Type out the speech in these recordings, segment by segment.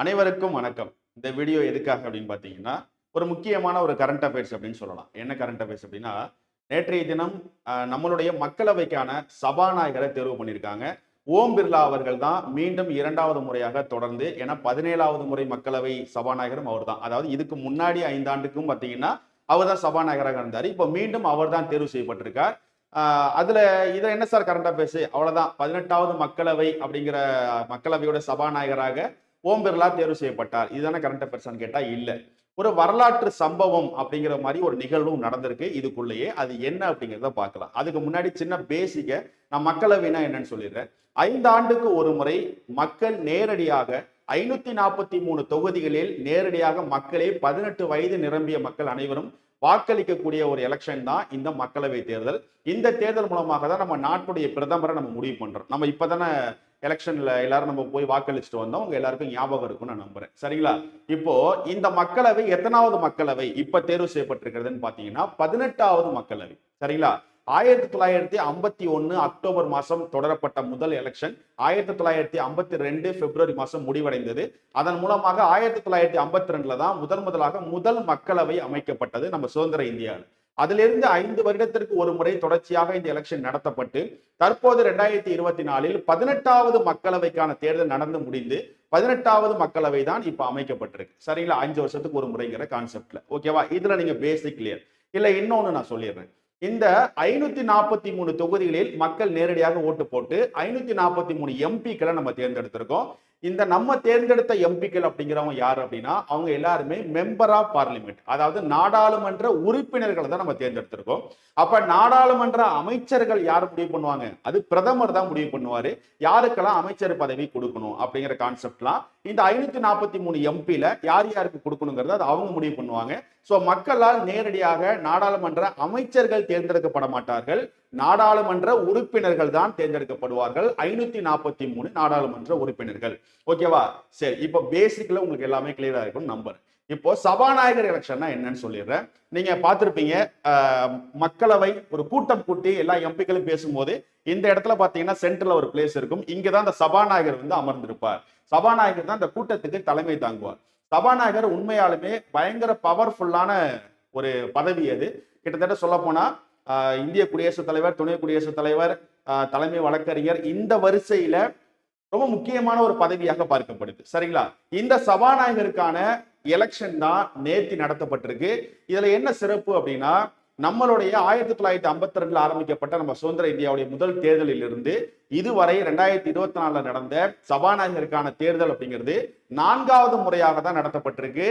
அனைவருக்கும் வணக்கம். இந்த வீடியோ எதுக்காக அப்படின்னு பார்த்தீங்கன்னா ஒரு முக்கியமான ஒரு கரண்ட் அஃபேர்ஸ் அப்படின்னு சொல்லலாம். என்ன கரண்ட் அஃபேர்ஸ் அப்படின்னா நேற்றைய தினம் நம்மளுடைய மக்களவைக்கான சபாநாயகரை தேர்வு பண்ணியிருக்காங்க. ஓம் பிர்லா அவர்கள் தான் மீண்டும் இரண்டாவது முறையாக தொடர்ந்து ஏன்னா பதினேழாவது முறை மக்களவை சபாநாயகரும் அவர் தான் அதாவது இதுக்கு முன்னாடி ஐந்தாண்டுக்கும் பார்த்தீங்கன்னா அவர் தான் சபாநாயகராக இருந்தார். இப்போ மீண்டும் அவர் தான் தேர்வு செய்யப்பட்டிருக்கார். அதில் இதில் என்ன சார் கரண்ட் அஃபேர்ஸ் அவ்வளோதான் பதினெட்டாவது மக்களவை அப்படிங்கிற மக்களவையோட சபாநாயகராக ஓம் பிர்லா தேர்வு செய்யப்பட்டார். இதுதானே கரண்ட் அஃபேர்ஸ்னு கேட்டால் இல்லை. ஒரு வரலாற்று சம்பவம் அப்படிங்கிற மாதிரி ஒரு நிகழ்வும் நடந்திருக்கு. இதுக்குள்ளேயே அது என்ன அப்படிங்கிறத பார்க்கலாம். அதுக்கு முன்னாடி சின்ன பேசிக்க நான் மக்களவைனா என்னன்னு சொல்லிடுறேன். ஐந்தாண்டுக்கு ஒரு முறை மக்கள் நேரடியாக ஐநூத்தி நாற்பத்தி மூணு தொகுதிகளில் நேரடியாக மக்களே பதினெட்டு வயது நிரம்பிய மக்கள் அனைவரும் வாக்களிக்கக்கூடிய ஒரு எலெக்ஷன் தான் இந்த மக்களவை தேர்தல். இந்த தேர்தல் மூலமாக தான் நம்ம நாட்டுடைய பிரதமரை நம்ம முடிவு பண்றோம். நம்ம இப்பதானே எலெக்ஷனில் எல்லாரும் நம்ம போய் வாக்களிச்சுட்டு வந்தோம் உங்கள் எல்லாருக்கும் ஞாபகம் இருக்கும்னு நான் நம்புறேன். சரிங்களா? இப்போ இந்த மக்களவை எத்தனாவது மக்களவை இப்போ தேர்வு செய்யப்பட்டிருக்கிறதுன்னு பார்த்தீங்கன்னா பதினெட்டாவது மக்களவை. சரிங்களா? ஆயிரத்தி தொள்ளாயிரத்தி ஐம்பத்தி ஒன்று அக்டோபர் மாதம் தொடரப்பட்ட முதல் எலெக்ஷன். ஆயிரத்தி தொள்ளாயிரத்தி ஐம்பத்தி ரெண்டு பிப்ரவரி மாதம் முடிவடைந்தது. அதன் மூலமாக ஆயிரத்தி தொள்ளாயிரத்தி ஐம்பத்தி ரெண்டுல தான் முதல் முதலாக முதல் மக்களவை அமைக்கப்பட்டது நம்ம சுதந்திர இந்தியாவில். அதிலிருந்து ஐந்து வருடத்திற்கு ஒரு முறை தொடர்ச்சியாக இந்த எலெக்ஷன் நடத்தப்பட்டு தற்போது ரெண்டாயிரத்தி இருபத்தி நாலில் பதினெட்டாவது மக்களவைக்கான தேர்தல் நடந்து முடிந்து பதினெட்டாவது மக்களவை தான் இப்போ அமைக்கப்பட்டிருக்கு. சரிங்களா? அஞ்சு வருஷத்துக்கு ஒரு முறைங்கிற கான்செப்ட்ல ஓகேவா இதுல நீங்க பேசிக் கிளியர் இல்ல இன்னொன்னு நான் சொல்லிடுறேன். இந்த ஐநூத்தி நாற்பத்தி மூணு தொகுதிகளில் மக்கள் நேரடியாக ஓட்டு போட்டு ஐநூத்தி நாற்பத்தி மூணு எம்பிக்களை நம்ம தேர்ந்தெடுத்திருக்கோம். இந்த நம்ம தேர்ந்தெடுத்த எம்பிக்கள் அப்படிங்கிறவங்க யார் அப்படின்னா அவங்க எல்லாருமே மெம்பர் ஆஃப் பார்லிமெண்ட் அதாவது நாடாளுமன்ற உறுப்பினர்களை தான் நம்ம தேர்ந்தெடுத்திருக்கோம். அப்ப நாடாளுமன்ற அமைச்சர்கள் யார் முடிவு பண்ணுவாங்க? அது பிரதமர் தான் முடிவு பண்ணுவாரு. யாருக்கெல்லாம் அமைச்சர் பதவி கொடுக்கணும் அப்படிங்கிற கான்செப்ட்லாம் இந்த ஐநூத்தி நாற்பத்தி மூணு எம்பியில யார் யாருக்கு கொடுக்கணுங்கிறத அது அவங்க முடிவு பண்ணுவாங்க. ஸோ மக்களால் நேரடியாக நாடாளுமன்ற அமைச்சர்கள் தேர்ந்தெடுக்கப்பட மாட்டார்கள் நாடாளுமன்ற உறுப்பினர்கள் தான் தேர்ந்தெடுக்கப்படுவார்கள். ஐநூத்தி நாற்பத்தி மூணு நாடாளுமன்ற உறுப்பினர்கள். ஓகேவா சரி இப்போ பேசிக்ல உங்களுக்கு எல்லாமே கிளியரா இருக்கும் நம்பர் இப்போ சபாநாயகர் எலெக்ஷன்னா என்னன்னு சொல்லிடுறேன். நீங்க பார்த்திருப்பீங்க மக்களவை ஒரு கூட்டம் கூட்டி எல்லா எம்பிக்களும் பேசும்போது இந்த இடத்துல பாத்தீங்கன்னா சென்ட்ரல் ஒரு பிளேஸ் இருக்கும். இங்கதான் அந்த சபாநாயகர் வந்து அமர்ந்திருப்பார். சபாநாயகர் தான் அந்த கூட்டத்துக்கு தலைமை தாங்குவார். சபாநாயகர் உண்மையாலுமே பயங்கர பவர்ஃபுல்லான ஒரு பதவி அது. கிட்டத்தட்ட சொல்ல போனா இந்திய குடியரசுத் தலைவர் துணை குடியரசுத் தலைவர் தலைமை வழக்கறிஞர் இந்த வரிசையில ரொம்ப முக்கியமான ஒரு பதவியாக பார்க்கப்படுது. சரிங்களா? இந்த சபாநாயகருக்கான எலெக்ஷன் தான் நேத்தி நடத்தப்பட்டிருக்கு. இதுல என்ன சிறப்பு அப்படின்னா நம்மளுடைய ஆயிரத்தி தொள்ளாயிரத்தி ஐம்பத்தி ரெண்டுல ஆரம்பிக்கப்பட்ட நம்ம சுதந்திர இந்தியாவுடைய முதல் தேர்தலில் இருந்து இதுவரை ரெண்டாயிரத்தி இருபத்தி நாலுல நடந்த சபாநாயகருக்கான தேர்தல் அப்படிங்கிறது நான்காவது முறையாக தான் நடத்தப்பட்டிருக்கு.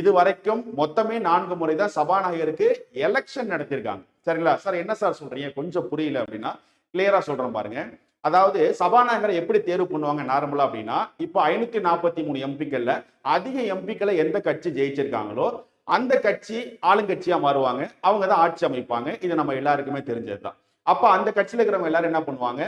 இது வரைக்கும் மொத்தமே நான்கு முறை தான் சபாநாயகருக்கு எலெக்ஷன் நடத்தியிருக்காங்க. சரிங்களா? சார் என்ன சார் சொல்றீங்க? கொஞ்சம் புரியல அப்படின்னா கிளியரா சொல்றேன் பாருங்க. அதாவது சபாநாயகரை எப்படி தேர்வு பண்ணுவாங்க நார்மலா அப்படின்னா இப்போ ஐநூத்தி நாற்பத்தி மூணு எம்பிக்கள்ல அதிக எம்பிக்களை எந்த கட்சி ஜெயிச்சிருக்காங்களோ அந்த கட்சி ஆளுங்கட்சியா மாறுவாங்க. அவங்க தான் ஆட்சி அமைப்பாங்க. இது நம்ம எல்லாருக்குமே தெரிஞ்சது தான் அப்ப அந்த கட்சியில இருக்கிறவங்க எல்லாரும் என்ன பண்ணுவாங்க?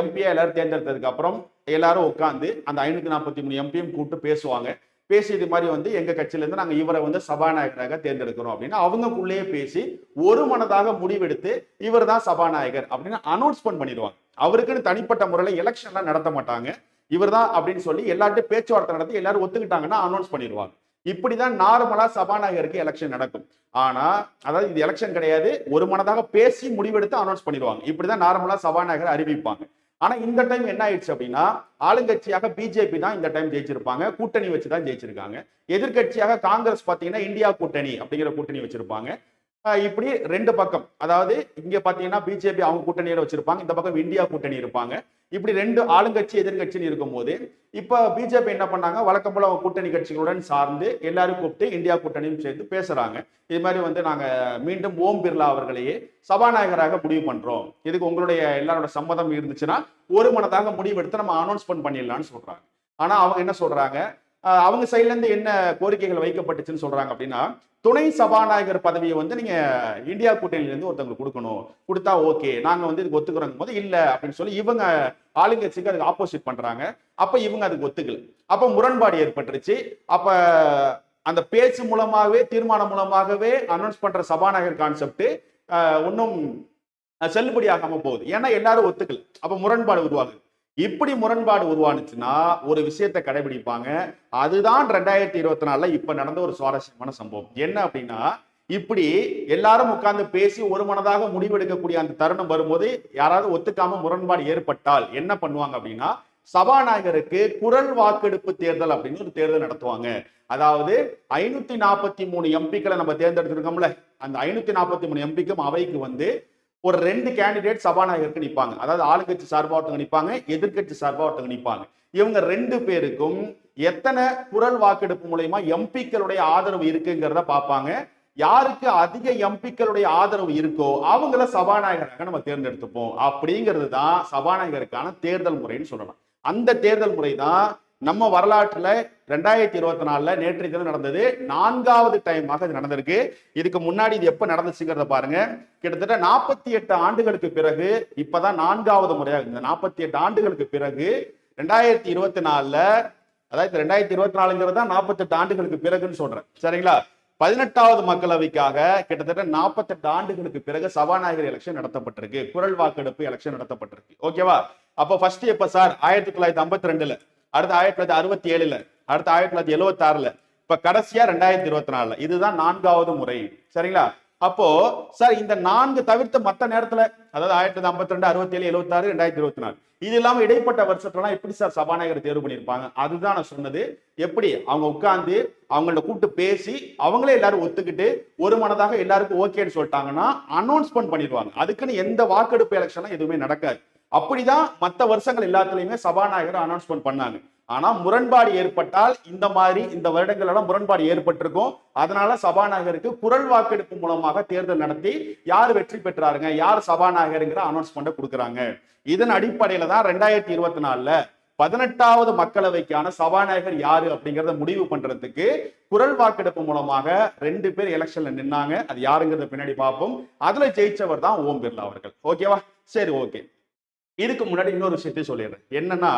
எம்பியா எல்லாரும் தேர்ந்தெடுத்ததுக்கு அப்புறம் எல்லாரும் உட்காந்து அந்த ஐநூத்தி நாற்பத்தி மூணு எம்பியும் கூப்பிட்டு பேசுவாங்க. பேசி இது மாதிரி வந்து எங்க கட்சியில இருந்து நாங்க இவரை வந்து சபாநாயகராக தேர்ந்தெடுக்கிறோம் அப்படின்னு அவங்கக்குள்ளேயே பேசி ஒரு மனதாக முடிவெடுத்து இவர் தான் சபாநாயகர் அப்படின்னு அனௌன்ஸ்மெண்ட் பண்ணிடுவாங்க. அவருக்குன்னு தனிப்பட்ட முறையில் எலெக்ஷன்லாம் நடத்த மாட்டாங்க. இவர் தான் அப்படின்னு சொல்லி எல்லார்ட்டும் பேச்சுவார்த்தை நடத்தி எல்லாரும் ஒத்துக்கிட்டாங்கன்னா அனௌன்ஸ் பண்ணிடுவாங்க. இப்படிதான் நார்மலா சபாநாயகருக்கு எலெக்ஷன் நடக்கும். ஆனா அதாவது இது எலெக்ஷன் கிடையாது. ஒரு மனதாக பேசி முடிவெடுத்து அனௌன்ஸ் பண்ணிடுவாங்க. இப்படிதான் நார்மலா சபாநாயகர் அறிவிப்பாங்க. ஆனா இந்த டைம் என்ன ஆயிடுச்சு அப்படின்னா ஆளுங்கட்சியாக பிஜேபி தான் இந்த டைம் ஜெயிச்சிருப்பாங்க. கூட்டணி வச்சு தான் ஜெயிச்சிருக்காங்க. எதிர்க்கட்சியாக காங்கிரஸ் பாத்தீங்கன்னா இந்தியா கூட்டணி அப்படிங்கிற கூட்டணி வச்சிருப்பாங்க. இப்படி ரெண்டு பக்கம். அதாவது இங்க பாத்தீங்கன்னா பிஜேபி அவங்க கூட்டணியில வச்சிருப்பாங்க. இந்த பக்கம் இந்தியா கூட்டணி இருப்பாங்க. இப்படி ரெண்டு ஆளுங்கட்சி எதிர்கட்சின்னு இருக்கும்போது இப்ப பிஜேபி என்ன பண்ணாங்க? வழக்கம் போல அவங்க கூட்டணி கட்சிகளுடன் சார்ந்து எல்லாரும் கூப்பிட்டு இந்தியா கூட்டணியும் சேர்ந்து பேசுறாங்க. இது மாதிரி வந்து நாங்க மீண்டும் ஓம் பிர்லா அவர்களையே சபாநாயகராக முடிவு பண்றோம். இதுக்கு உங்களுடைய எல்லாரோட சம்மதம் இருந்துச்சுன்னா ஒரு மனதாக முடிவெடுத்து நம்ம அனௌன்ஸ்மெண்ட் பண்ணிடலாம்னு சொல்றாங்க. ஆனா அவங்க என்ன சொல்றாங்க? அவங்க சைட்லேருந்து என்ன கோரிக்கைகள் வைக்கப்பட்டுச்சுன்னு சொல்றாங்க அப்படின்னா துணை சபாநாயகர் பதவியை வந்து நீங்க இந்தியா கூட்டணியிலேருந்து ஒருத்தவங்களுக்கு கொடுக்கணும். கொடுத்தா ஓகே நாங்க வந்து இதுக்கு ஒத்துக்கிறோங்க போது இல்லை அப்படின்னு சொல்லி இவங்க ஆளுங்கட்சிக்கு அதுக்கு ஆப்போசிட் பண்றாங்க. அப்ப இவங்க அதுக்கு ஒத்துக்கல. அப்ப முரண்பாடு ஏற்பட்டுருச்சு. அப்ப அந்த பேச்சு மூலமாகவே தீர்மானம் மூலமாகவே அனௌன்ஸ் பண்ற சபாநாயகர் கான்செப்ட் இன்னும் செல்லுபடியாகாம போகுது. ஏன்னா எல்லாரும் ஒத்துக்கல. அப்ப முரண்பாடு உருவாகுது. இப்படி முரண்பாடு உருவானுச்சுன்னா ஒரு விஷயத்தை கடைபிடிப்பாங்க. அதுதான் ரெண்டாயிரத்தி இருபத்தி நாலுல இப்ப நடந்த ஒரு சுவாரஸ்யமான சம்பவம். என்ன அப்படின்னா இப்படி எல்லாரும் உட்கார்ந்து பேசி ஒரு மனதாக முடிவெடுக்கக்கூடிய அந்த தருணம் வரும்போது யாராவது ஒத்துக்காம முரண்பாடு ஏற்பட்டால் என்ன பண்ணுவாங்க அப்படின்னா சபாநாயகருக்கு குரல் வாக்கெடுப்பு தேர்தல் அப்படின்னு ஒரு தேர்தல் நடத்துவாங்க. அதாவது ஐநூத்தி நாற்பத்தி மூணு எம்பிக்களை நம்ம தேர்ந்தெடுத்திருக்கோம்ல. அந்த ஐநூத்தி நாற்பத்தி மூணு எம்பிக்கும் அவைக்கு வந்து ஒரு ரெண்டு கேண்டிடேட் சபாநாயகருக்கு நிற்பாங்க அதாவது ஆளுங்கட்சி சார்பாக ஒருத்தவங்க நிற்பாங்க எதிர்க்கட்சி சார்பா ஒருத்தவங்க நிற்பாங்க இவங்க ரெண்டு பேருக்கும் எத்தனை குரல் வாக்கெடுப்பு மூலயமா எம்பிக்களுடைய ஆதரவு இருக்குங்கிறத பார்ப்பாங்க. யாருக்கு அதிக எம்பிக்களுடைய ஆதரவு இருக்கோ அவங்கள சபாநாயகராக நம்ம தேர்ந்தெடுத்துப்போம். அப்படிங்கிறது தான் சபாநாயகருக்கான தேர்தல் முறைன்னு சொல்லலாம். அந்த தேர்தல் முறை தான் நம்ம வரலாற்றுல ரெண்டாயிரத்தி இருபத்தி நாலுல நேற்று தினம் நடந்தது. நான்காவது டைமாக இது நடந்திருக்கு. இதுக்கு முன்னாடி இது எப்ப நடந்துச்சுங்கிறத பாருங்க. கிட்டத்தட்ட நாற்பத்தி எட்டு ஆண்டுகளுக்கு பிறகு இப்பதான் நான்காவது முறையாக இந்த நாற்பத்தி எட்டு ஆண்டுகளுக்கு பிறகு ரெண்டாயிரத்தி இருபத்தி நாலுல அதாவது ரெண்டாயிரத்தி இருபத்தி நாலுங்கிறது தான் நாற்பத்தெட்டு ஆண்டுகளுக்கு பிறகுன்னு சொல்றேன். சரிங்களா? பதினெட்டாவது மக்களவைக்காக கிட்டத்தட்ட நாற்பத்தெட்டு ஆண்டுகளுக்கு பிறகு சபாநாயகர் எலெக்ஷன் நடத்தப்பட்டிருக்கு. குரல் வாக்கெடுப்பு எலெக்ஷன் நடத்தப்பட்டிருக்கு. ஓகேவா அப்போ ஃபர்ஸ்ட் எப்ப சார்? ஆயிரத்தி தொள்ளாயிரத்தி ஐம்பத்தி ரெண்டுல. அடுத்து ஆயிரத்தி தொள்ளாயிரத்தி அறுபத்தி ஏழுல அடுத்து ஆயிரத்தி தொள்ளாயிரத்தி எழுபத்தி ஆறுல இப்ப கடைசியா ரெண்டாயிரத்தி இருபத்தி நாலுல இதுதான் நான்காவது முறை. சரிங்களா? அப்போ சார் இந்த நான்கு தவிர்த்த மற்ற நேரத்துல அதாவது ஆயிரத்தி தொள்ளாயிரத்தி ஐம்பத்தி ரெண்டு அறுபத்தி ஏழு எழுபத்தி ஆறு ரெண்டாயிரத்தி இருபத்தி நாலு இது இல்லாம இடைப்பட்ட வருஷத்துலாம் எப்படி சார் சபாநாயகர் தேர்வு பண்ணியிருப்பாங்க? அதுதான் நான் சொன்னது. எப்படி? அவங்க உட்கார்ந்து அவங்கள்ட்ட கூப்பிட்டு பேசி அவங்களே எல்லாரும் ஒத்துக்கிட்டு ஒரு மனதாக எல்லாருக்கும் ஓகேன்னு சொல்லிட்டாங்கன்னா அனௌன்ஸ்மெண்ட் பண்ணிடுவாங்க. அதுக்குன்னு எந்த வாக்கெடுப்பு எலெக்ஷனும் எதுவுமே நடக்காது. அப்படிதான் மற்ற வருஷங்கள் எல்லாத்துலயுமே சபாநாயகர் அனௌன்ஸ்மெண்ட் பண்ணாங்க. ஆனா முரண்பாடு ஏற்பட்டால் இந்த மாதிரி இந்த வருடங்களெல்லாம் முரண்பாடு ஏற்பட்டிருக்கும். அதனால சபாநாயகருக்கு குரல் வாக்கெடுப்பு மூலமாக தேர்தல் நடத்தி யார் வெற்றி பெற்றாருங்க யார் சபாநாயகருங்கிற அனௌன்ஸ்மெண்ட் கொடுக்குறாங்க. இதன் அடிப்படையில தான் ரெண்டாயிரத்தி இருபத்தி நாலுல பதினெட்டாவது மக்களவைக்கான சபாநாயகர் யாரு அப்படிங்கறத முடிவு பண்றதுக்கு குரல் வாக்கெடுப்பு மூலமாக ரெண்டு பேர் எலெக்ஷன்ல நின்னாங்க. அது யாருங்கிறத பின்னாடி பார்ப்போம். அதுல ஜெயிச்சவர் தான் ஓம் பிர்லா அவர்கள். ஓகேவா? சரி ஓகே. இதுக்கு முன்னாடி இன்னொரு விஷயத்தையும் சொல்லிடுறேன். என்னன்னா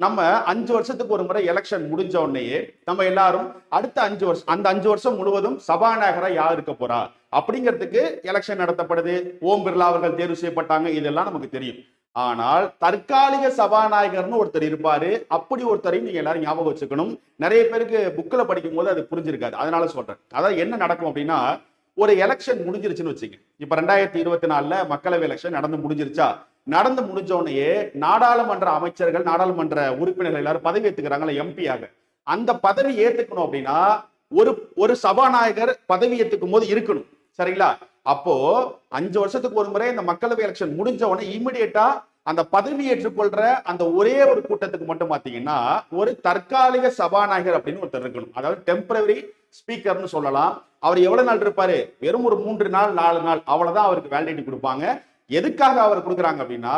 நம்ம அஞ்சு வருஷத்துக்கு ஒரு முறை எலெக்ஷன் முடிஞ்ச உடனேயே நம்ம எல்லாரும் அடுத்த அஞ்சு வருஷம் அந்த அஞ்சு வருஷம் முழுவதும் சபாநாயகரா யார் இருக்க போறா? அப்படிங்கிறதுக்கு எலெக்ஷன் நடத்தப்படுது. ஓம் பிர்லா அவர்கள் தேர்வு செய்யப்பட்டாங்க. இதெல்லாம் நமக்கு தெரியும். ஆனால் தற்காலிக சபாநாயகர்னு ஒருத்தர் இருப்பாரு. அப்படி ஒருத்தரையும் நீங்க எல்லாரும் ஞாபகம் வச்சுக்கணும். நிறைய பேருக்கு புக்கில் படிக்கும் போது அது புரிஞ்சிருக்காது. அதனால சொல்றேன். அதாவது என்ன நடக்கும் அப்படின்னா ஒரு எலெக்ஷன் முடிஞ்சிருச்சுன்னு வச்சுங்க இப்ப ரெண்டாயிரத்தி இருபத்தி நாலுல மக்களவை எலெக்ஷன் நடந்து முடிஞ்சிருச்சா? நடந்து முடிஞ்ச உடனேயே நாடாளுமன்ற அமைச்சர்கள் நாடாளுமன்ற உறுப்பினர்கள் எல்லாரும் பதவி ஏத்துக்கிறாங்கல்ல எம்பியாக அந்த பதவி ஏத்துக்கணும் அப்படின்னா ஒரு ஒரு சபாநாயகர் பதவி ஏத்துக்கும் போது இருக்கணும். சரிங்களா? அப்போ அஞ்சு வருஷத்துக்கு ஒரு முறை இந்த மக்களவை எலெக்ஷன் முடிஞ்ச உடனே இமிடியேட்டா அந்த பதவி ஏற்றுக்கொள்ற அந்த ஒரே ஒரு கூட்டத்துக்கு மட்டும் பாத்தீங்கன்னா ஒரு தற்காலிக சபாநாயகர் அப்படின்னு ஒருத்தர் இருக்கணும். அதாவது டெம்பரவரி ஸ்பீக்கர்னு சொல்லலாம். அவர் எவ்வளவு நாள் இருப்பாரு? வெறும் ஒரு மூன்று நாள் நாலு நாள். அவ்வளவுதான் அவருக்கு வேலிடிட்டி கொடுப்பாங்க. எதுக்காக அவர் கொடுக்குறாங்க அப்படின்னா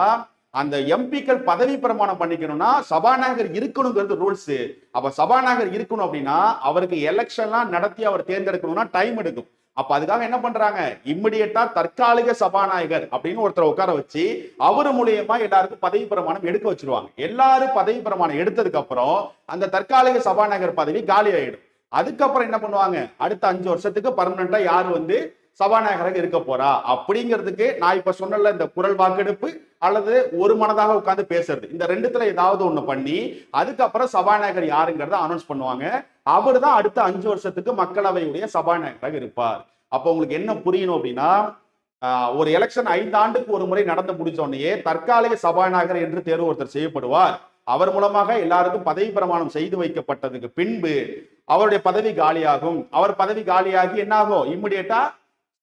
அந்த எம்பிக்கள் பதவி பிரமாணம் பண்ணிக்கணும்னா சபாநாயகர் இருக்கணுங்கிறது ரூல்ஸ் அப்ப சபாநாயகர் இருக்கணும் அப்படின்னா அவருக்கு எலெக்ஷன்லாம் நடத்தி அவர் தேர்ந்தெடுக்கணும்னா டைம் எடுக்கும். அப்ப அதுக்காக என்ன பண்றாங்க? இம்மிடியட்டா தற்காலிக சபாநாயகர் அப்படின்னு ஒருத்தரை உட்கார வச்சு அவர் மூலியமா எல்லாருக்கும் பதவி பிரமாணம் எடுக்க வச்சிருவாங்க. எல்லாரும் பதவி பிரமாணம் எடுத்ததுக்கு அப்புறம் அந்த தற்காலிக சபாநாயகர் பதவி காலி ஆயிடும். அதுக்கப்புறம் என்ன பண்ணுவாங்க? அடுத்த அஞ்சு வருஷத்துக்கு பர்மனண்டா யார் வந்து சபாநாயகராக இருக்க போறா? அப்படிங்கிறதுக்கு நான் இப்ப சொன்னல இந்த குரல் வாக்கெடுப்பு அல்லது ஒரு மனதாக உட்கார்ந்து பேசுறது. இந்த ரெண்டுத்துல ஏதாவது ஒண்ணு பண்ணி அதுக்கப்புறம் சபாநாயகர் யாருங்கிறத அனௌன்ஸ் பண்ணுவாங்க. அவர் தான் அடுத்த அஞ்சு வருஷத்துக்கு மக்களவையுடைய சபாநாயகராக இருப்பார். அப்போ உங்களுக்கு என்ன புரியணும் அப்படின்னா ஒரு எலெக்ஷன் ஐந்து ஆண்டுக்கு ஒரு முறை நடந்து முடிச்சோடனேயே தற்காலிக சபாநாயகர் என்று தேர்வு ஒருத்தர் செய்யப்படுவார். அவர் மூலமாக எல்லாருக்கும் பதவி பிரமாணம் செய்து வைக்கப்பட்டதுக்கு பின்பு அவருடைய பதவி காலியாகும். அவர் பதவி காலியாகி என்னாகும்? இம்மிடியட்டா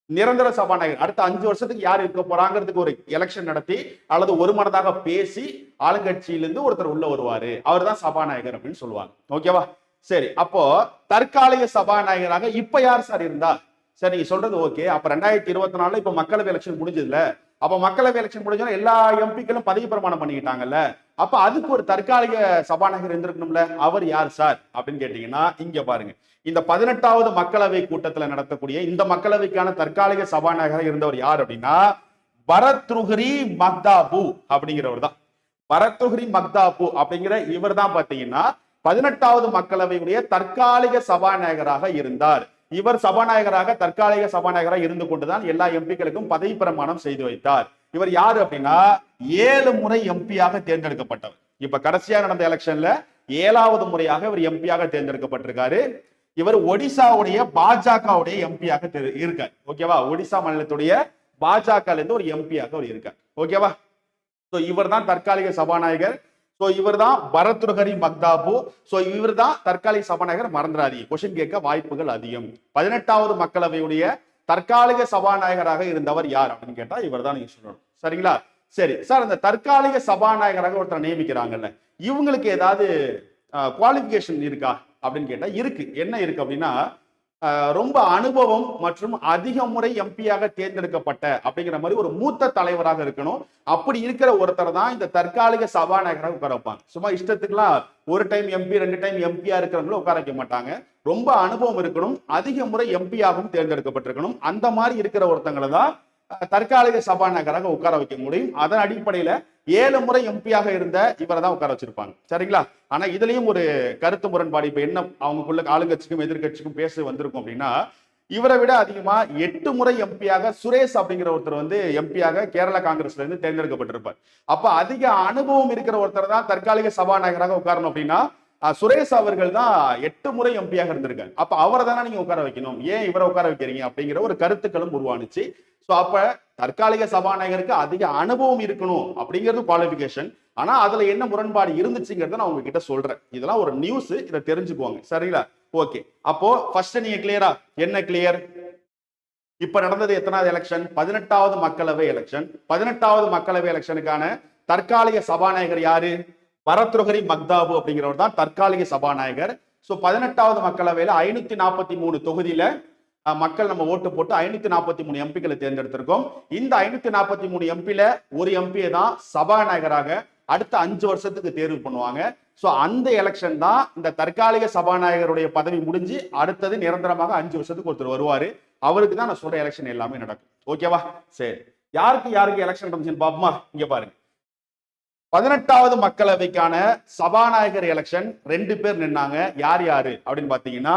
நிரந்தர சபாநாயகர். அடுத்த அஞ்சு வருஷத்துக்கு யார் இருக்க போறாங்கிறதுக்கு ஒரு எலெக்ஷன் நடத்தி அல்லது ஒரு மனதாக பேசி ஆளுங்கட்சியிலிருந்து ஒருத்தர் உள்ள வருவாரு. அவர் தான் சபாநாயகர் அப்படின்னு சொல்லுவாங்க. ஓகேவா சரி அப்போ தற்காலிக சபாநாயகராக இப்ப யார் சார் இருந்தா? சரி நீங்க சொல்றது ஓகே அப்ப ரெண்டாயிரத்தி இருபத்தி நாலுல இப்ப மக்களவை எலெக்ஷன் முடிஞ்சதுல அப்ப மக்களவை எலெக்ஷன் முடிஞ்சோன்னா எல்லா எம்பிக்களும் பதவி பிரமாணம் பண்ணிக்கிட்டாங்கல்ல. அப்ப அதுக்கு ஒரு தற்காலிக சபாநாயகர் இருந்திருக்கணும்ல. அவர் யார் சார்? அப்படின்னு கேட்டீங்கன்னா இங்க பாருங்க. இந்த பதினெட்டாவது மக்களவை கூட்டத்துல நடத்தக்கூடிய இந்த மக்களவைக்கான தற்காலிக சபாநாயகராக இருந்தவர் யார் அப்படின்னா பரத்ருஹரி மக்தாபு அப்படிங்கிறவர் தான். பரத்ருஹரி மக்தாபு அப்படிங்கிற இவர் தான் பாத்தீங்கன்னா பதினெட்டாவது மக்களவையுடைய தற்காலிக சபாநாயகராக இருந்தார். இவர் சபாநாயகராக தற்காலிக சபாநாயகராக இருந்து கொண்டுதான் எல்லா எம்பிக்களுக்கும் பதவி பிரமாணம் செய்து வைத்தார். இவர் யாரு அப்படின்னா ஏழு முறை எம்பியாக தேர்ந்தெடுக்கப்பட்டவர். இப்ப கடைசியா நடந்த எலெக்ஷன்ல ஏழாவது முறையாக இவர் எம்பியாக தேர்ந்தெடுக்கப்பட்டிருக்காரு. இவர் ஒடிசாவுடைய பாஜகவுடைய எம்பியாக இருக்கார். ஓகேவா? ஒடிசா மாநிலத்துடைய பாஜக இருந்து ஒரு எம்பியாக அவர் இருக்கார். ஓகேவா? இவர் தான் தற்காலிக சபாநாயகர். ஸோ இவர் தான் பரத்ருஹரி மக்தாபு. ஸோ இவர் தான் தற்காலிக சபாநாயகர் மறந்துடாதீங்க. கொஷின் கேட்க வாய்ப்புகள் அதிகம். பதினெட்டாவது மக்களவையுடைய தற்காலிக சபாநாயகராக இருந்தவர் யார் அப்படின்னு கேட்டா இவர் தான் நீங்க சொல்லணும். சரிங்களா? சரி. சார் அந்த தற்காலிக சபாநாயகராக ஒருத்தர் நியமிக்கிறாங்கல்ல இவங்களுக்கு ஏதாவது குவாலிபிகேஷன் இருக்கா அப்படின்னு கேட்டா இருக்கு. என்ன இருக்கு அப்படின்னா ரொம்ப அனுபவம் மற்றும் அதிக முறை எம்பியாக தேர்ந்தெடுக்கப்பட்ட அப்படிங்கிற மாதிரி ஒரு மூத்த தலைவராக இருக்கணும். அப்படி இருக்கிற ஒருத்தர் தான் இந்த தற்காலிக சபாநாயகராக உட்கார வைப்பாங்க. சும்மா இஷ்டத்துக்குலாம் ஒரு டைம் எம்பி ரெண்டு டைம் எம்பியா இருக்கிறவங்களும் உட்கார வைக்க மாட்டாங்க. ரொம்ப அனுபவம் இருக்கணும். அதிக முறை எம்பியாகவும் தேர்ந்தெடுக்கப்பட்டிருக்கணும். அந்த மாதிரி இருக்கிற ஒருத்தங்களை தான் தற்காலிக சபாநாயகராக உட்கார வைக்க முடியும். அதன் அடிப்படையில ஏழு முறை எம்பியாக இருந்த இவரை தான் உட்கார வச்சிருப்பாங்க. சரிங்களா? ஆனா இதுலயும் ஒரு கருத்து முரண்பாடு இப்ப என்ன அவங்களுக்குள்ள ஆளுங்கட்சிக்கும் எதிர்கட்சிக்கும் பேச வந்திருக்கும் அப்படின்னா இவரை விட அதிகமா எட்டு முறை எம்பியாக சுரேஷ் அப்படிங்கிற ஒருத்தர் வந்து எம்பியாக கேரள காங்கிரஸ்ல இருந்து தேர்ந்தெடுக்கப்பட்டிருப்பார். அப்ப அதிக அனுபவம் இருக்கிற ஒருத்தர் தான் தற்காலிக சபாநாயகராக உட்காரணும் அப்படின்னா சுரேஷ் அவர்கள் தான் எட்டு முறை எம்பியாக இருந்திருக்காங்க அப்ப அவரை தானே நீங்க உட்கார வைக்கணும்? ஏன் இவரை உட்கார வைக்கிறீங்க? அப்படிங்கிற ஒரு கருத்துக்களும் உருவானுச்சு. ஸோ அப்ப தற்காலிக சபாநாயகருக்கு அதிக அனுபவம் இருக்கணும் அப்படிங்கிறது குவாலிபிகேஷன் ஆனா அதுல என்ன முரண்பாடு இருந்துச்சுங்கிறத நான் உங்ககிட்ட சொல்றேன். இதெல்லாம் ஒரு நியூஸ் இதை தெரிஞ்சுக்குவாங்க. சரிங்களா? ஓகே அப்போ ஃபர்ஸ்ட் நீங்க கிளியரா என்ன கிளியர் இப்ப நடந்தது எத்தனாவது எலெக்ஷன் பதினெட்டாவது மக்களவை எலெக்ஷன் பதினெட்டாவது மக்களவை எலெக்ஷனுக்கான தற்காலிக சபாநாயகர் யாரு? பரத்ருகரி மக்தாபு அப்படிங்கிறவர் தான் தற்காலிக சபாநாயகர். சோ பதினெட்டாவது மக்களவையில ஐநூத்தி நாற்பத்தி மூணு தொகுதியில மக்கள் நம்ம ஓட்டு போட்டு ஐநூத்தி நாற்பத்தி மூணு எம்பிக்களை தேர்ந்தெடுத்திருக்கோம். இந்த ஐநூத்தி நாற்பத்தி மூணு எம்பில ஒரு எம்பியை தான் சபாநாயகராக அடுத்த அஞ்சு வருஷத்துக்கு தேர்வு பண்ணுவாங்க. சோ அந்த எலெக்ஷன் தான் இந்த தற்காலிக சபாநாயகருடைய பதவி முடிஞ்சு அடுத்தது நிரந்தரமாக அஞ்சு வருஷத்துக்கு ஒருத்தர் வருவாரு. அவருக்கு தான் நான் சொல்ற எலெக்ஷன் எல்லாமே நடக்கும். ஓகேவா சரி. யாருக்கு யாருக்கு எலெக்ஷன் நடந்துச்சுன்னு பாப்போமா? இங்க பாருங்க. பதினெட்டாவது மக்களவைக்கான சபாநாயகர் எலெக்ஷன் ரெண்டு பேர் நின்னாங்க. யார் யாரு அப்படின்னு பாத்தீங்கன்னா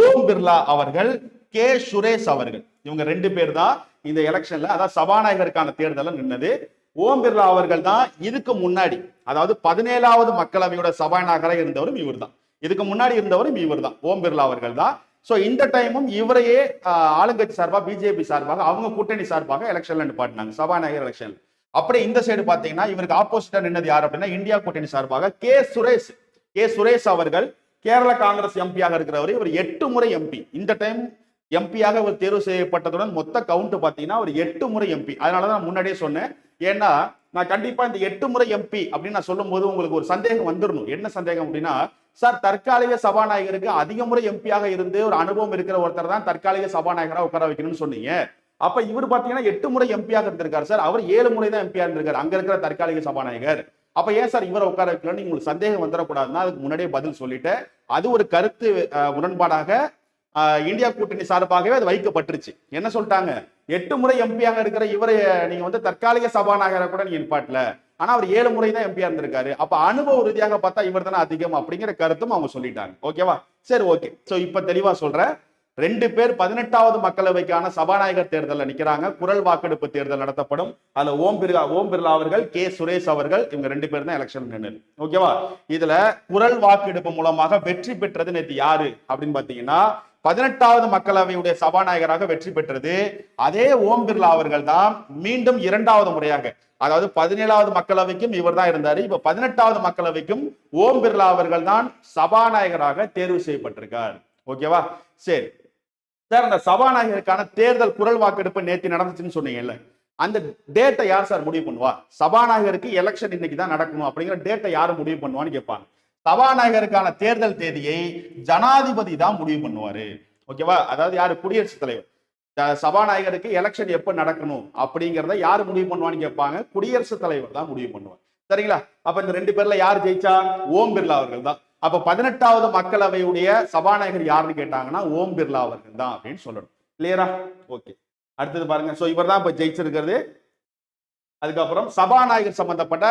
ஓம் பிர்லா அவர்கள் கே சுரேஷ் அவர்கள். இவங்க ரெண்டு பேர் தான் இந்த எலெக்ஷன்ல அதாவது சபாநாயகருக்கான தேர்தலில் நின்னது. ஓம் பிர்லா அவர்கள் தான் இதுக்கு முன்னாடி அதாவது பதினேழாவது மக்களவையோட சபாநாயகராக இருந்தவரும் இவர் தான் இதுக்கு முன்னாடி இருந்தவரும் இவர் தான் ஓம் பிர்லா அவர்கள் தான். ஸோ இந்த டைமும் இவரையே ஆளுங்கட்சி சார்பாக பிஜேபி சார்பாக அவங்க கூட்டணி சார்பாக எலெக்ஷன்ல நிப்பாட்டினாங்க சபாநாயகர் எலெக்ஷன்ல அப்படியே இந்த சைடு பாத்தீங்கன்னா இவருக்கு ஆப்போசிட்டா நின்னது யார் அப்படின்னா இந்தியா கூட்டணி சார்பாக கே. சுரேஷ். கே. சுரேஷ் அவர்கள் கேரள காங்கிரஸ் எம்பியாக இருக்கிறவர். இவர் எட்டு முறை எம்பி இந்த டைம் எம்பியாக இவர் தேர்வு செய்யப்பட்டதுடன் மொத்த கவுண்ட் பாத்தீங்கன்னா அவர் எட்டு முறை எம்பி அதனாலதான் நான் முன்னாடியே சொன்னேன். ஏன்னா நான் கண்டிப்பா இந்த எட்டு முறை எம்பி அப்படின்னு நான் சொல்லும்போது உங்களுக்கு ஒரு சந்தேகம் வந்துடணும் என்ன சந்தேகம் அப்படின்னா சார் தற்காலிக சபாநாயகருக்கு அதிக முறை எம்பியாக இருந்து ஒரு அனுபவம் இருக்கிற ஒருத்தர் தான் தற்காலிக சபாநாயகராக உட்கார வைக்கணும்னு சொன்னீங்க. அப்ப இவர் பாத்தீங்கன்னா எட்டு முறை எம்பியாக இருந்திருக்காரு சார். அவர் ஏழு முறை தான் எம்பியா இருந்திருக்காரு. அங்க இருக்கிற தற்காலிக சபாநாயகர். அப்ப ஏன் சார் இவரை உட்கார வைக்கலன்னு உங்களுக்கு சந்தேகம் வந்துடக்கூடாதுன்னா அதுக்கு முன்னாடியே பதில் சொல்லிட்டேன். அது ஒரு கருத்து உடன்பாடாக முரண்பாடாக இந்தியா கூட்டணி சார்பாகவே அது வைக்கப்பட்டுருச்சு. என்ன சொல்லிட்டாங்க? எட்டு முறை எம்பியாக இருக்கிற இவரை நீங்க வந்து தற்காலிக சபாநாயகரை கூட நீங்க நிப்பாட்டல. ஆனா அவர் ஏழு முறை தான் எம்பியா இருந்திருக்காரு. அப்ப அனுபவ ரீதியாக பார்த்தா இவர் தானே அதிகம் அப்படிங்கிற கருத்தும் அவங்க சொல்லிட்டாங்க. ஓகேவா? சரி ஓகே. சோ இப்ப தெளிவா சொல்றேன். ரெண்டு பேர் பதினெட்டாவது மக்களவைக்கான சபாநாயகர் தேர்தலில் நிற்கிறாங்க குரல் வாக்கெடுப்பு தேர்தல் நடத்தப்படும். அதுல ஓம் பிர்லா ஓம் பிர்லா அவர்கள் கே. சுரேஷ் அவர்கள் இவங்க ரெண்டு பேரும் தான் எலெக்ஷன் நின்று ஓகேவா? இதுல குரல் வாக்கெடுப்பு மூலமாக வெற்றி பெற்றது நேற்று யாரு? அப்படின்னு பாத்தீங்கன்னா பதினெட்டாவது மக்களவையுடைய சபாநாயகராக வெற்றி பெற்றது அதே ஓம் பிர்லா அவர்கள் தான் மீண்டும் இரண்டாவது முறையாக. அதாவது பதினேழாவது மக்களவைக்கும் இவர் தான் இருந்தாரு. இப்ப பதினெட்டாவது மக்களவைக்கும் ஓம் பிர்லா அவர்கள் தான் சபாநாயகராக தேர்வு செய்யப்பட்டிருக்கார். ஓகேவா? சரி. சார் அந்த சபாநாயகருக்கான தேர்தல் குரல் வாக்கெடுப்பு நேற்று நடந்துச்சுன்னு சொன்னீங்கல்ல அந்த டேட்டை யார் சார் முடிவு பண்ணுவா? சபாநாயகருக்கு எலெக்ஷன் இன்னைக்கு தான் நடக்கணும் அப்படிங்கிற டேட்டை யார் முடிவு பண்ணுவான்னு கேட்பாங்க. சபாநாயகருக்கான தேர்தல் தேதியை ஜனாதிபதி தான் முடிவு பண்ணுவாரு. ஓகேவா அதாவது யாரு? குடியரசுத் தலைவர். சபாநாயகருக்கு எலெக்ஷன் எப்போ நடக்கணும் அப்படிங்கிறத யார் முடிவு பண்ணுவான்னு கேட்பாங்க. குடியரசுத் தலைவர் தான் முடிவு பண்ணுவார். சரிங்களா? அப்ப இந்த ரெண்டு பேர்ல யார் ஜெயிச்சா? ஓம் பிர்லா அவர்கள் தான். அப்ப பதினெட்டாவது மக்களவையுடைய சபாநாயகர் யாருன்னு கேட்டாங்கன்னா ஓம் பிர்லா அவர்கள் தான் அப்படின்னு சொல்லணும். கிளியரா ஓகே அடுத்தது பாருங்க. சோ இவர் தான் இப்ப ஜெயிச்சிருக்கிறது. அதுக்கப்புறம் சபாநாயகர் சம்பந்தப்பட்ட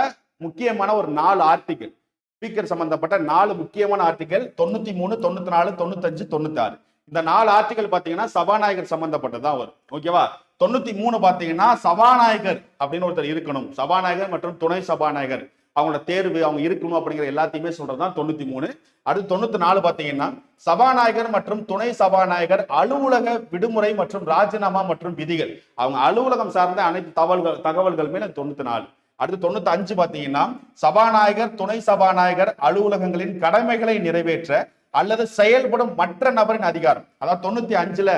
முக்கியமான ஒரு நாலு ஆர்டிக்கல் ஸ்பீக்கர் சம்பந்தப்பட்ட நாலு முக்கியமான ஆர்டிக்கல் தொண்ணூத்தி மூணு தொண்ணூத்தி நாலு தொண்ணூத்தஞ்சு தொண்ணூத்தி ஆறு இந்த நாலு ஆர்டிக்கல் பாத்தீங்கன்னா சபாநாயகர் சம்பந்தப்பட்டதான் வரும். ஓகேவா தொண்ணூத்தி மூணு பாத்தீங்கன்னா சபாநாயகர் அப்படின்னு ஒருத்தர் இருக்கணும். சபாநாயகர் மற்றும் துணை சபாநாயகர். அவங்களோட தேர்வு அவங்க இருக்கணும் அப்படிங்கிற எல்லாத்தையுமே சொல்றதுதான் தொண்ணூத்தி மூணு. அடுத்து தொண்ணூத்தி நாலு பாத்தீங்கன்னா சபாநாயகர் மற்றும் துணை சபாநாயகர் அலுவலக விடுமுறை மற்றும் ராஜினாமா மற்றும் விதிகள். அவங்க அலுவலகம் சார்ந்த அனைத்து தகவல்கள் தகவல்களுமே தொண்ணூத்தி நாலு. அடுத்து தொண்ணூத்தி அஞ்சு பாத்தீங்கன்னா சபாநாயகர் துணை சபாநாயகர் அலுவலகங்களின் கடமைகளை நிறைவேற்ற அல்லது செயல்படும் மற்ற நபரின் அதிகாரம். அதாவது தொண்ணூத்தி அஞ்சுல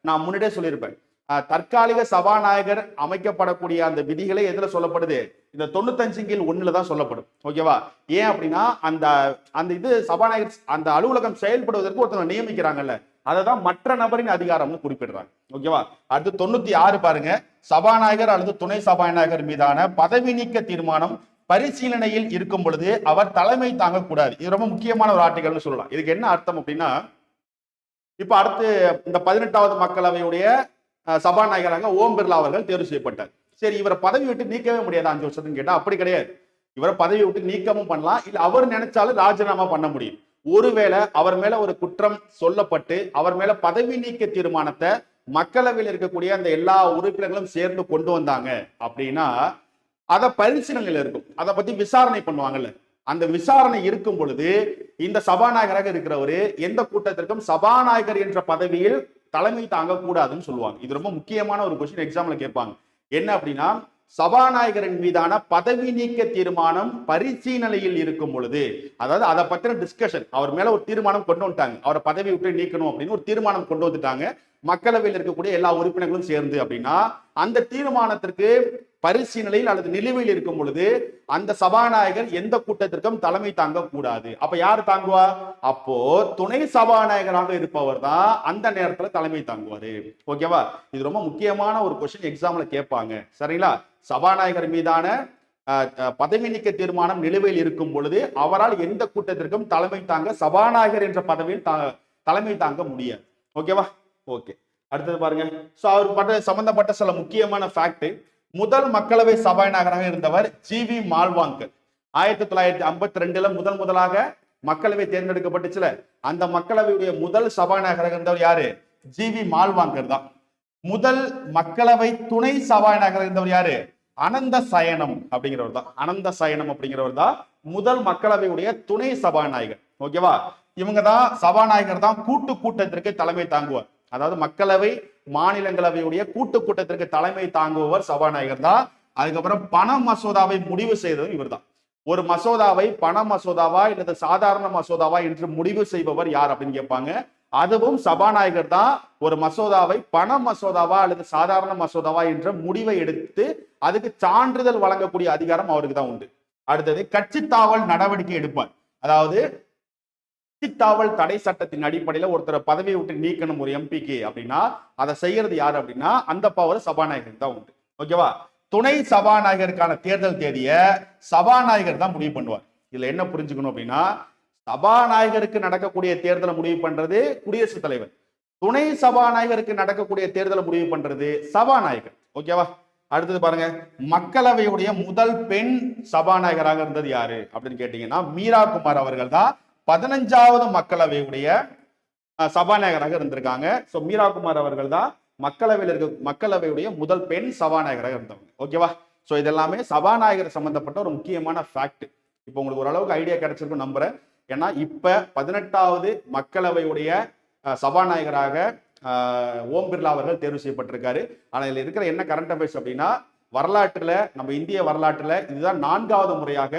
நான் முன்னாடியே சொல்லியிருப்பேன். தற்காலிக சபாநாயகர் அமைக்கப்படக்கூடிய அந்த விதிகளை எதுல சொல்லப்படுது? இந்த தொண்ணூத்தஞ்சு கீழ் ஒண்ணுல தான் சொல்லப்படும். ஓகேவா? ஏன் அப்படின்னா அந்த அந்த இது சபாநாயகர் அந்த அலுவலகம் செயல்படுவதற்கு ஒருத்தவங்க நியமிக்கிறாங்கல்ல அதை தான் மற்ற நபரின் அதிகாரம்னு குறிப்பிடுறாங்க. ஓகேவா? அடுத்து தொண்ணூத்தி ஆறு பாருங்க. சபாநாயகர் அல்லது துணை சபாநாயகர் மீதான பதவி நீக்க தீர்மானம் பரிசீலனையில் இருக்கும் பொழுது அவர் தலைமை தாங்கக்கூடாது. இது ரொம்ப முக்கியமான ஒரு ஆர்டிகல்னு சொல்லலாம். இதுக்கு என்ன அர்த்தம் அப்படின்னா இப்ப அடுத்து இந்த பதினெட்டாவது மக்களவையுடைய சபாநாயகராக ஓம் பிர்லா அவர்கள் தேர்வு செய்யப்பட்டார். சரி இவரை பதவி விட்டு நீக்கவே முடியாது அஞ்சு வருஷத்துக்கு கேட்டால் அப்படி கிடையாது. இவரை பதவி விட்டு நீக்கமும் பண்ணலாம். இல்லை அவர் நினைச்சாலும் ராஜினாமா பண்ண முடியும். ஒருவேளை அவர் மேல ஒரு குற்றம் சொல்லப்பட்டு அவர் மேல பதவி நீக்க தீர்மானத்தை மக்களவையில் இருக்கக்கூடிய அந்த எல்லா உறுப்பினர்களும் சேர்ந்து கொண்டு வந்தாங்க அப்படின்னா அதை பரிசீலனையில் இருக்கும். அதை பத்தி விசாரணை பண்ணுவாங்கல்ல. அந்த விசாரணை இருக்கும் பொழுது இந்த சபாநாயகராக இருக்கிறவரு எந்த கூட்டத்திற்கும் சபாநாயகர் என்ற பதவியில் தலைமை தாங்க கூடாதுன்னு சொல்லுவாங்க. இது ரொம்ப முக்கியமான ஒரு கொஸ்டின் எக்ஸாம்ல கேட்பாங்க. என்ன அப்படின்னா சபாநாயகரின் மீதான பதவி நீக்க தீர்மானம் பரிசீலனையில் இருக்கும் பொழுது அதாவது அதை பத்தின டிஸ்கஷன் அவர் மேல ஒரு தீர்மானம் கொண்டு வந்துட்டாங்க. அவரை பதவி விட்டு நீக்கணும் அப்படின்னு ஒரு தீர்மானம் கொண்டு வந்துட்டாங்க. மக்களவையில் இருக்கக்கூடிய எல்லா உறுப்பினர்களும் சேர்ந்து அப்படின்னா அந்த தீர்மானத்திற்கு பரிசீலனையில் அல்லது நிலுவையில் இருக்கும் பொழுது அந்த சபாநாயகர் எந்த கூட்டத்திற்கும் தலைமை தாங்க கூடாது அப்ப யார் தாங்குவா? அப்போ துணை சபாநாயகராக இருப்பவர் தான் அந்த நேரத்துல தலைமை தாங்குவாரு. ஓகேவா? இது ரொம்ப முக்கியமான ஒரு கொஸ்டின் எக்ஸாம்ல கேட்பாங்க. சரிங்களா? சபாநாயகர் மீதான பதவி நீக்க தீர்மானம் நிலுவையில் இருக்கும் பொழுது அவரால் எந்த கூட்டத்திற்கும் தலைமை தாங்க சபாநாயகர் என்ற பதவியில் தா- தலைமை தாங்க முடியாது. ஓகேவா? ஓகே. அடுத்தது பாருங்க. சோ அவர் பட்ட சம்பந்தப்பட்ட சில முக்கியமான ஃபேக்ட் முதல் மக்களவை சபாநாயகராக இருந்தவர் ஜி வி மால்வாங்கர் ஆயிரத்தி தொள்ளாயிரத்தி ஐம்பத்தி ரெண்டுல முதல் முதலாக மக்களவை தேர்ந்தெடுக்கப்பட்டுச்சுல. அந்த மக்களவையுடைய முதல் சபாநாயகராக இருந்தவர் யாரு? ஜி வி மால்வாங்கர் தான். முதல் மக்களவை துணை சபாநாயகராக இருந்தவர் யாரு? அனந்த சயனம் அப்படிங்கிறவர் தான். அனந்த சயனம் அப்படிங்கிறவர் தான் முதல் மக்களவையுடைய துணை சபாநாயகர். ஓகேவா? இவங்க தான் சபாநாயகர் தான் கூட்டு கூட்டத்திற்கு தலைமை தாங்குவார். அதாவது மக்களவை மாநிலங்களவையுடைய கூட்டு கூட்டத்திற்கு தலைமை தாங்குபவர் சபாநாயகர் தான். அதுக்கப்புறம் பண மசோதாவை முடிவு செய்ததும் இவர் தான் ஒரு மசோதாவை பண மசோதாவா இல்லது சாதாரண மசோதாவா என்று முடிவு செய்பவர் யார் அப்படின்னு கேட்பாங்க. அதுவும் சபாநாயகர் தான். ஒரு மசோதாவை பண மசோதாவா அல்லது சாதாரண மசோதாவா என்ற முடிவை எடுத்து அதுக்கு சான்றிதழ் வழங்கக்கூடிய அதிகாரம் அவருக்கு தான் உண்டு. அடுத்தது கட்சி தாவல் நடவடிக்கை எடுப்பார். அதாவது கட்சித்தாவல் தடை சட்டத்தின் அடிப்படையில் ஒருத்தரை பதவியை விட்டு நீக்கணும் ஒரு எம்பிக்கு அப்படின்னா அதை செய்யறது யாரு அப்படின்னா அந்த பவர் சபாநாயகருக்கு தான் உண்டு. ஓகேவா துணை சபாநாயகருக்கான தேர்தல் தேதியை சபாநாயகர் தான் முடிவு பண்ணுவார். இதுல என்ன புரிஞ்சுக்கணும் அப்படின்னா சபாநாயகருக்கு நடக்கக்கூடிய தேர்தலை முடிவு பண்றது குடியரசுத் தலைவர். துணை சபாநாயகருக்கு நடக்கக்கூடிய தேர்தலை முடிவு பண்றது சபாநாயகர். ஓகேவா அடுத்தது பாருங்க. மக்களவையுடைய முதல் பெண் சபாநாயகராக இருந்தது யாரு அப்படின்னு கேட்டீங்கன்னா மீரா குமார் அவர்கள் தான் பதினஞ்சாவது மக்களவையுடைய சபாநாயகராக இருந்திருக்காங்க. ஸோ மீராகுமார் அவர்கள் தான் மக்களவையில் இருக்க மக்களவையுடைய முதல் பெண் சபாநாயகராக இருந்தவங்க. ஓகேவா ஸோ இதெல்லாமே சபாநாயகர் சம்பந்தப்பட்ட ஒரு முக்கியமான ஃபேக்ட் இப்போ உங்களுக்கு ஓரளவுக்கு ஐடியா கிடைச்சிருக்கும் நம்புறேன். ஏன்னா இப்போ பதினெட்டாவது மக்களவையுடைய சபாநாயகராக ஓம் பிர்லா அவர்கள் தேர்வு செய்யப்பட்டிருக்காரு. ஆனால் இதில் இருக்கிற என்ன கரண்ட் அஃபேர்ஸ் அப்படின்னா வரலாற்றில் நம்ம இந்திய வரலாற்றில் இதுதான் நான்காவது முறையாக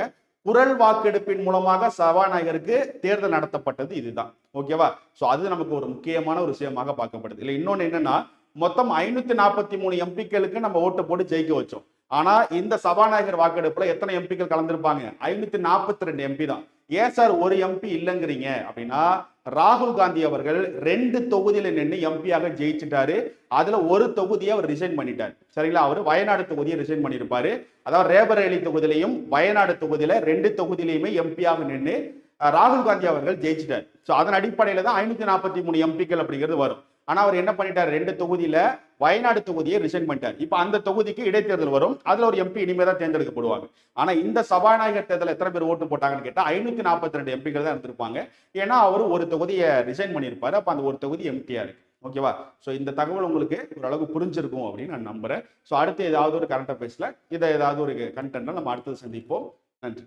குரல் வாக்கெடுப்பின் மூலமாக சபாநாயகருக்கு தேர்தல் நடத்தப்பட்டது இதுதான். ஓகேவா? ஸோ அது நமக்கு ஒரு முக்கியமான ஒரு விஷயமாக பார்க்கப்படுது. இல்லை இன்னொன்று என்னன்னா மொத்தம் ஐநூத்தி நாற்பத்தி மூணு எம்பிக்களுக்கு நம்ம ஓட்டு போட்டு ஜெயிக்க வச்சோம். ஆனா இந்த சபாநாயகர் வாக்கெடுப்புல எத்தனை எம்பிக்கள் கலந்துருப்பாங்க? ஐநூத்தி நாற்பத்தி ரெண்டு எம்பி தான். ஏன் சார் ஒரு எம்பி இல்லைங்கிறீங்க? அப்படின்னா ராகுல் காந்தி அவர்கள் ரெண்டு தொகுதியில நின்று எம்பியாக ஜெயிச்சிட்டாரு. அதுல ஒரு தொகுதியை அவர் ரிசைன் பண்ணிட்டார். சரிங்களா? அவர் வயநாடு தொகுதியை ரிசைன் பண்ணியிருப்பாரு. அதாவது ரேபரேலி தொகுதியிலையும் வயநாடு தொகுதியில ரெண்டு தொகுதியிலையுமே எம்பியாக நின்று ராகுல் காந்தி அவர்கள் ஜெயிச்சிட்டார். ஸோ அதன் அடிப்படையில் தான் ஐநூற்றி நாற்பத்தி மூணு எம்பிக்கள் அப்படிங்கிறது வரும். ஆனால் அவர் என்ன பண்ணிட்டார்? ரெண்டு தொகுதியில் வயநாடு தொகுதியை ரிசைன் பண்ணிட்டார். இப்போ அந்த தொகுதிக்கு இடைத்தேர்தல் வரும். அதில் ஒரு எம்பி இனிமேல் தான் தேர்ந்தெடுக்கப்படுவாங்க. ஆனால் இந்த சபாநாயகர் தேர்தல் எத்தனை பேர் ஓட்டு போட்டாங்கன்னு கேட்டால் ஐநூற்றி நாற்பத்தி ரெண்டு எம்பிக்கள் தான் இருந்திருப்பாங்க. ஏன்னா அவர் ஒரு தொகுதியை ரிசைன் பண்ணியிருப்பார். அப்போ அந்த ஒரு தொகுதி எம்பியாக இருக்கு. ஓகேவா ஸோ இந்த தகவல் உங்களுக்கு ஓரளவுக்கு புரிஞ்சிருக்கும் அப்படின்னு நான் நம்புறேன். ஸோ அடுத்து ஏதாவது ஒரு கரண்ட் அஃபேர்ஸில் இதை ஏதாவது ஒரு கண்டென்ட்ல நம்ம அடுத்தது சந்திப்போம். நன்றி.